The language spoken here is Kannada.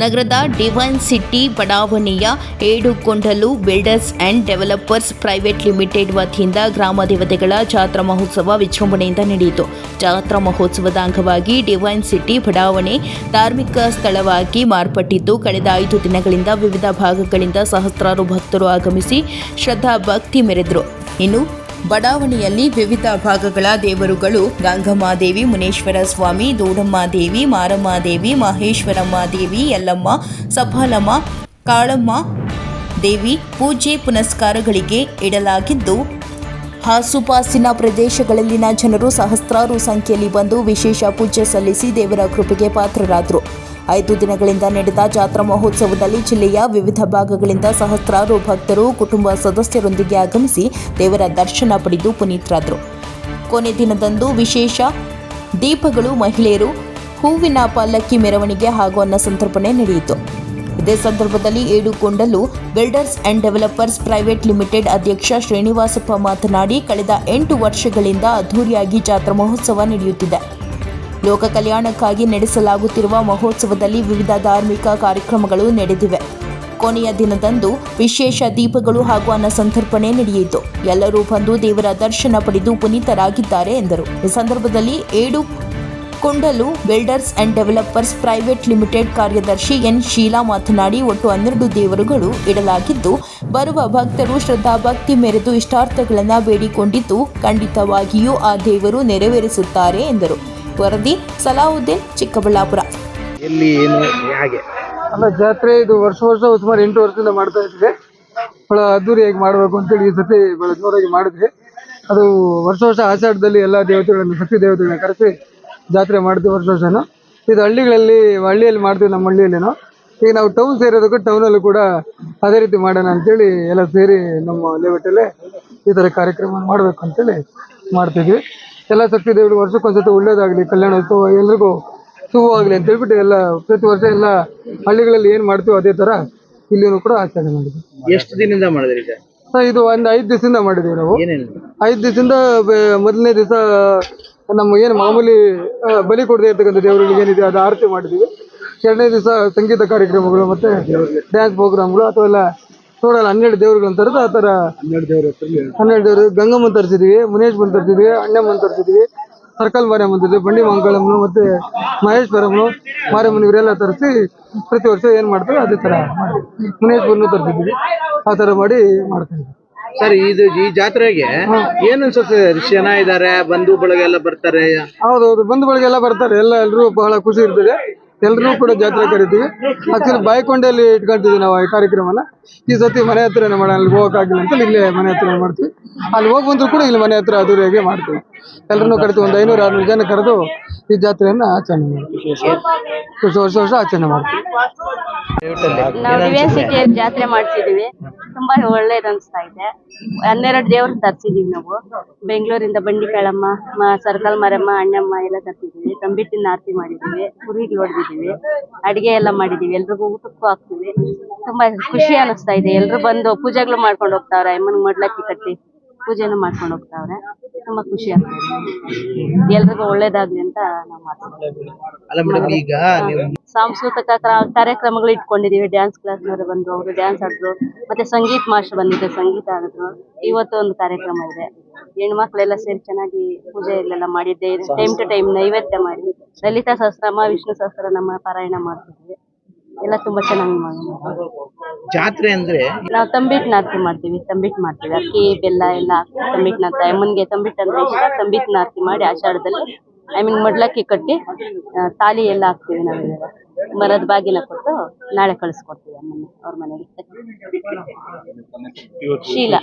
ನಗರದ ಡಿವೈನ್ ಸಿಟಿ ಬಡಾವಣೆಯ Yedukondalu builders and developers private limited ವತಿಯಿಂದ ಗ್ರಾಮ ದೇವತೆಗಳ ಜಾತ್ರಾ ಮಹೋತ್ಸವ ವಿಜೃಂಭಣೆಯಿಂದ ನಡೆಯಿತು. ಜಾತ್ರಾ ಮಹೋತ್ಸವದ ಅಂಗವಾಗಿ ಡಿವೈನ್ ಸಿಟಿ ಬಡಾವಣೆ ಧಾರ್ಮಿಕ ಸ್ಥಳವಾಗಿ ಮಾರ್ಪಟ್ಟಿದ್ದು, ಕಳೆದ ಐದು ದಿನಗಳಿಂದ ವಿವಿಧ ಭಾಗಗಳಿಂದ ಸಹಸ್ರಾರು ಭಕ್ತರು ಆಗಮಿಸಿ ಶ್ರದ್ಧಾ ಭಕ್ತಿ ಮೆರೆದರು. ಇನ್ನು ಬಡಾವಣೆಯಲ್ಲಿ ವಿವಿಧ ಭಾಗಗಳ ದೇವರುಗಳು ಗಂಗಮ್ಮಾದೇವಿ ಮುನೇಶ್ವರ ಸ್ವಾಮಿ ದೂಡಮ್ಮಾದೇವಿ ದೇವಿ ಮಾರಮ್ಮ ದೇವಿ ಮಹೇಶ್ವರಮ್ಮ ದೇವಿ ಯಲ್ಲಮ್ಮ, ಸಫಾಲಮ್ಮ, ಕಾಳಮ್ಮ ದೇವಿ ಪೂಜೆ ಪುನಸ್ಕಾರಗಳಿಗೆ ಇಡಲಾಗಿದ್ದು ಆಸುಪಾಸಿನ ಪ್ರದೇಶಗಳಲ್ಲಿನ ಜನರು ಸಹಸ್ರಾರು ಸಂಖ್ಯೆಯಲ್ಲಿ ಬಂದು ವಿಶೇಷ ಪೂಜೆ ಸಲ್ಲಿಸಿ ದೇವರ ಕೃಪೆಗೆ ಪಾತ್ರರಾದರು. ಐದು ದಿನಗಳಿಂದ ನಡೆದ ಜಾತ್ರಾ ಮಹೋತ್ಸವದಲ್ಲಿ ಜಿಲ್ಲೆಯ ವಿವಿಧ ಭಾಗಗಳಿಂದ ಸಹಸ್ರಾರು ಭಕ್ತರು ಕುಟುಂಬ ಸದಸ್ಯರೊಂದಿಗೆ ಆಗಮಿಸಿ ದೇವರ ದರ್ಶನ ಪಡೆದು ಪುನೀತರಾದರು. ಕೊನೆ ದಿನದಂದು ವಿಶೇಷ ದೀಪಗಳು ಮಹಿಳೆಯರು ಹೂವಿನ ಪಲ್ಲಕ್ಕಿ ಮೆರವಣಿಗೆ ಹಾಗೂ ಅನ್ನ ಸಂತರ್ಪಣೆ ನಡೆಯಿತು. ಇದೇ ಸಂದರ್ಭದಲ್ಲಿ Yedukondalu builders and developers private limited ಅಧ್ಯಕ್ಷ ಶ್ರೀನಿವಾಸಪ್ಪ ಮಾತನಾಡಿ, ಕಳೆದ ಎಂಟು ವರ್ಷಗಳಿಂದ ಅದ್ದೂರಿಯಾಗಿ ಜಾತ್ರಾ ಮಹೋತ್ಸವ ನಡೆಯುತ್ತಿದೆ. ಲೋಕ ಕಲ್ಯಾಣಕ್ಕಾಗಿ ನಡೆಸಲಾಗುತ್ತಿರುವ ಮಹೋತ್ಸವದಲ್ಲಿ ವಿವಿಧ ಧಾರ್ಮಿಕ ಕಾರ್ಯಕ್ರಮಗಳು ನಡೆದಿವೆ. ಕೊನೆಯ ದಿನದಂದು ವಿಶೇಷ ದೀಪಗಳು ಹಾಗೂ ಅನ್ನ ಸಂತರ್ಪಣೆ ನಡೆಯಿತು. ಎಲ್ಲರೂ ಬಂದು ದೇವರ ದರ್ಶನ ಪಡೆದು ಪುನೀತರಾಗಿದ್ದಾರೆ ಎಂದರು. ಈ ಸಂದರ್ಭದಲ್ಲಿ Edu Kondalu builders and developers private limited ಕಾರ್ಯದರ್ಶಿ ಎನ್. ಶೀಲಾ ಮಾತನಾಡಿ, ಒಟ್ಟು ಹನ್ನೆರಡು ದೇವರುಗಳು ಇಡಲಾಗಿದ್ದು, ಬರುವ ಭಕ್ತರು ಶ್ರದ್ಧಾಭಕ್ತಿ ಮೆರೆದು ಇಷ್ಟಾರ್ಥಗಳನ್ನು ಬೇಡಿಕೊಂಡಿದ್ದು, ಖಂಡಿತವಾಗಿಯೂ ಆ ದೇವರು ನೆರವೇರಿಸುತ್ತಾರೆ ಎಂದರು. ವರದಿ ಸಲಾವುದ್ದೀನ್ ಚಿಕ್ಕಬಳ್ಳಾಪುರ. ಎಲ್ಲಿ ಏನು ಹೇಗೆ? ಅಲ್ಲ ಜಾತ್ರೆ ಇದು ವರ್ಷ ವರ್ಷ ಸುಮಾರು ಎಂಟು ವರ್ಷದಿಂದ ಮಾಡ್ತಾ ಇದ್ದೆ ಬಹಳ ಅದ್ದೂರಿಯಾಗಿ ಮಾಡಬೇಕು ಅಂತೇಳಿ ಈ ಸತಿ ಬಹಳ ಜೋರಾಗಿ ಮಾಡಿದ್ವಿ. ಅದು ವರ್ಷ ವರ್ಷ ಆಷಾಢದಲ್ಲಿ ಎಲ್ಲ ದೇವತೆಗಳನ್ನು ಶಕ್ತಿ ದೇವತೆಗಳನ್ನ ಕರೆಸಿ ಜಾತ್ರೆ ಮಾಡ್ತೀವಿ ವರ್ಷ ವರ್ಷನೂ. ಇದು ಹಳ್ಳಿಗಳಲ್ಲಿ ಹಳ್ಳಿಯಲ್ಲಿ ಮಾಡ್ತೀವಿ ನಮ್ಮ ಹಳ್ಳಿಯಲ್ಲಿನೂ. ಈಗ ನಾವು ಟೌನ್ ಸೇರೋದಕ್ಕೂ ಟೌನಲ್ಲೂ ಕೂಡ ಅದೇ ರೀತಿ ಮಾಡೋಣ ಅಂತೇಳಿ ಎಲ್ಲ ಸೇರಿ ನಮ್ಮ ಲೇಔಟಲ್ಲೇ ಈ ಥರ ಕಾರ್ಯಕ್ರಮ ಮಾಡಬೇಕು ಅಂತೇಳಿ ಮಾಡ್ತಿದ್ವಿ. ಎಲ್ಲ ಶಕ್ತಿ ದೇವರು ವರ್ಷಕ್ಕೊಂದ್ಸತಿ ಒಳ್ಳೇದಾಗಲಿ ಕಲ್ಯಾಣೋತ್ಸವ ಎಲ್ರಿಗೂ ಶುಭವಾಗಲಿ ಅಂತ ಹೇಳ್ಬಿಟ್ಟು ಎಲ್ಲ ಪ್ರತಿ ವರ್ಷ ಎಲ್ಲ ಹಳ್ಳಿಗಳಲ್ಲಿ ಏನು ಮಾಡ್ತೀವೋ ಅದೇ ತರ ಇಲ್ಲಿನೂ ಕೂಡ ಆಚರಣೆ ಮಾಡಿದ್ವಿ. ಎಷ್ಟು ದಿನದಿಂದ ಮಾಡಿದ್ರಿ ಇದು ಒಂದು ಐದು ದಿವಸದಿಂದ ಮಾಡಿದ್ದೀವಿ ನಾವು. ಏನೇನು? ಐದು ದಿವಸದಿಂದ ಮೊದಲನೇ ದಿವಸ ನಮ್ಮ ಏನು ಮಾಮೂಲಿ ಬಲಿ ಕೊಡದೇ ಇರ್ತಕ್ಕಂಥ ದೇವರುಗಳಿಗೆ ಏನಿದೆ ಅದು ಆರತಿ ಮಾಡಿದ್ದೀವಿ ಎರಡನೇ ದಿವಸ ಸಂಗೀತ ಕಾರ್ಯಕ್ರಮಗಳು ಮತ್ತೆ ಡ್ಯಾನ್ಸ್ ಪ್ರೋಗ್ರಾಮ್ಗಳು ಅಥವಾ ಎಲ್ಲ ಟೋಟಲ್ ಹನ್ನೆರಡು ದೇವರುಗಳನ್ನ ತರೋದು ಆ ಥರ. ಹನ್ನೆರಡು ದೇವ್ರ ಹನ್ನೆರಡು ದೇವರು ಗಂಗಮ್ಮನ ತರಿಸಿದ್ವಿ ಮುನೇಶ್ ಬಂದು ತರಿಸಿದ್ವಿ ಅಣ್ಣಮ್ಮನ್ ತರಿಸಿದ್ವಿ ಸರ್ಕಲ್ ಮಾರಿಯಮ್ಮ ತರಿಸಿದ್ವಿ ಬಂಡಿ ಮಂಗಳಮ್ಮನು ಮತ್ತೆ ಮಹೇಶ್ವರಮ್ಮನು ಮಾರಿಯಮ್ಮನ ಇವರೆಲ್ಲ ತರಿಸಿ ಪ್ರತಿ ವರ್ಷ ಏನು ಮಾಡ್ತಾರೆ ಅದೇ ತರ ಮುನೇಶ್ವರನು ತರಿಸಿದ್ವಿ. ಆ ಥರ ಮಾಡಿ ಮಾಡ್ತೀವಿ ಸರ್ ಇದು ಈ ಜಾತ್ರೆಗೆ ಏನ್ ಅನ್ಸುತ್ತೆ? ಜನ ಇದಾರೆ ಬಂಧು ಬಳಗ ಎಲ್ಲ ಬರ್ತಾರೆ. ಹೌದೌದು ಬಂಧು ಬಳಗೆಲ್ಲ ಬರ್ತಾರೆ ಎಲ್ಲ ಎಲ್ಲರೂ ಬಹಳ ಖುಷಿ ಇರ್ತದೆ. ಎಲ್ರು ಕೂಡ ಜಾತ್ರೆ ಕರಿತೀವಿ. ಆಕ್ಚುಲಿ ಬಾಯ್ಕೊಂಡೆಯಲ್ಲಿ ಇಟ್ಕೊಂತಿದ್ವಿ ನಾವು ಈ ಕಾರ್ಯಕ್ರಮನ. ಈ ಸತಿ ಮನೆ ಹತ್ರನೇ ಮಾಡೋಣ, ಅಲ್ಲಿ ಹೋಗೋಕ್ಕಾಗಿಲ್ಲ ಅಂತ ಇಲ್ಲೇ ಮನೆ ಹತ್ರ ಮಾಡ್ತೀವಿ. ಅಲ್ಲಿ ಹೋಗಿ ಬಂದ್ರು ಕೂಡ ಇಲ್ಲಿ ಮನೆ ಹತ್ರ ಅದ್ದೂರಿಯಾಗಿ ಮಾಡ್ತೀವಿ. ಎಲ್ಲರನ್ನೂ ಕರೆದು ಒಂದು ಐನೂರು, ಆರ್ನೂರು ಜನ ಕರೆದು ಈ ಜಾತ್ರೆಯನ್ನ ಆಚರಣೆ ಮಾಡ್ತೀವಿ. ವರ್ಷ ವರ್ಷ ಆಚರಣೆ ಮಾಡ್ತೀವಿ. ನಾವು ಡಿವೈನ್ ಸಿಟಿಯಲ್ಲಿ ಜಾತ್ರೆ ಮಾಡ್ತಿದೀವಿ ತುಂಬಾ ಒಳ್ಳೇದು ಅನ್ಸ್ತಾ ಇದೆ. ಹನ್ನೆರಡು ದೇವ್ರ ತರ್ಸಿದೀವಿ ನಾವು. ಬೆಂಗಳೂರಿಂದ ಬಂಡಿ ಕಾಳಮ್ಮ ಸರ್ಕಲ್ ಮರಮ್ಮ, ಅಣ್ಣಮ್ಮ ಎಲ್ಲ ತರ್ಸಿದೀವಿ. ತಂಬಿಟ್ಟಿನ ಆರತಿ ಮಾಡಿದೀವಿ. ಕುರಿಗಳು ಹೊಡೆದಿದೀವಿ ಅಡಿಗೆ ಎಲ್ಲ ಮಾಡಿದೀವಿ. ಎಲ್ರಿಗೂ ಊಟಕ್ಕೂ ಹಾಕ್ತಿವಿ. ತುಂಬಾ ಖುಷಿ ಅನಿಸ್ತಾ ಇದೆ. ಎಲ್ರು ಬಂದು ಪೂಜೆಗಳು ಮಾಡ್ಕೊಂಡು ಹೋಗ್ತಾವ್ರೆ. ಅಮ್ಮನಿಗೆ ಮಡ್ಲಕ್ಕಿ ಕಟ್ಟಿ ಪೂಜೆನು ಮಾಡ್ಕೊಂಡು ಹೋಗ್ತಾವ್ರೆ. ತುಂಬಾ ಖುಷಿ ಆಗ್ತದೆ. ಎಲ್ರಿಗೂ ಒಳ್ಳೇದಾಗ್ಲಿ ಅಂತ ನಾವು ಮಾಡ್ತೀವಿ. ಸಾಂಸ್ಕೃತಿಕ ಕಾರ್ಯಕ್ರಮಗಳು ಇಟ್ಕೊಂಡಿದೀವಿ. ಡ್ಯಾನ್ಸ್ ಕ್ಲಾಸ್ ನವರು ಬಂದ್ರು ಅವರು ಡ್ಯಾನ್ಸ್ ಆಡಿದ್ರು ಮತ್ತೆ ಸಂಗೀತ ಮಾಸ್ಟರ್ ಬಂದಿದ್ರು ಸಂಗೀತ ಆಡಿದ್ರು. ಇವತ್ತು ಒಂದು ಕಾರ್ಯಕ್ರಮ ಇದೆ. ಹೆಣ್ಮಕ್ಳೆಲ್ಲ ಸೇರಿ ಚೆನ್ನಾಗಿ ಪೂಜೆ ಇಲ್ಲೆಲ್ಲ ಮಾಡಿದ್ದೆ. ಟೈಮ್ ಟು ಟೈಮ್ ನೈವೇದ್ಯ ಮಾಡಿ. ಲಲಿತಾ ಸಹಸ್ರನಾಮ ವಿಷ್ಣು ಸಹಸ್ರನಾಮ ಪಾರಾಯಣ ಮಾಡ್ತಿದ್ವಿ. ಎಲ್ಲ ತುಂಬಾ ಚೆನ್ನಾಗಿ ಜಾತ್ರೆ ಅಂದ್ರೆ? ನಾವು ತಂಬಿಟ್ ನಾರ್ತಿ ಮಾಡ್ತೀವಿ ತಂಬಿಟ್ ಮಾಡ್ತೀವಿ. ಅಕ್ಕಿ ಬೆಲ್ಲ ಎಲ್ಲ ಹಾಕಿ ತಂಬಿಟ್ ನಾರ್ತಿ ಅಮ್ಮನಿಗೆ ತಂಬಿಟ್ ಅಂದ್ರೆ ಇಷ್ಟ ತಂಬಿಟ್ಟು ನಾರ್ತಿ ಮಾಡಿ ಆಷಾಢದಲ್ಲಿ ಐ ಮೀನ್ ಮಡ್ಲಕ್ಕಿ ಕಟ್ಟಿ ಆ, ತಾಲಿ ಎಲ್ಲ ಹಾಕ್ತೀವಿ ನಾವೆಲ್ಲ ಮರದ ಬಾಗಿನ ಕೊಟ್ಟು ನಾಳೆ ಕಳಿಸ್ಕೊಡ್ತೀವಿ ಅಮ್ಮನ ಅವ್ರ ಮನೆಗೆ. ಶೀಲಾ.